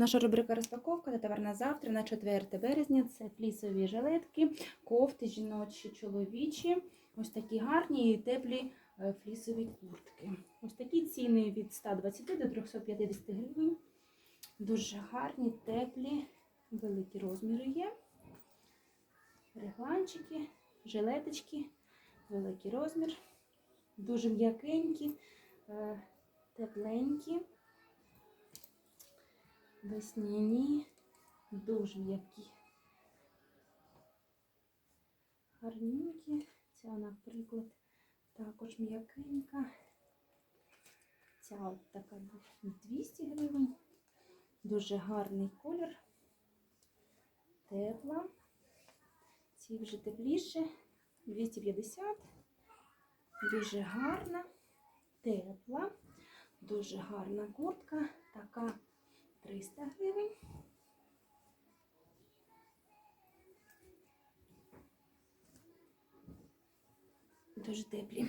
Наша рубрика розпаковка та товар завтра на 4 березня. Це флісові жилетки, кофти, жіночі, чоловічі. Ось такі гарні і теплі е, флісові куртки. Ось такі ціни від 120 до 350 гривень. Дуже гарні, теплі, великі розміри є. Регланчики, жилеточки, великий розмір. Дуже м'якенькі, е, тепленькі. Весняні, дуже м'які. Гарненькі. Ця, наприклад, також м'якенька. Ця от така 200 гривень. Дуже гарний колір. Тепла. Ці вже тепліше. 250. Дуже гарна, тепла, дуже гарна куртка. Така 300 гривень. Дуже теплі.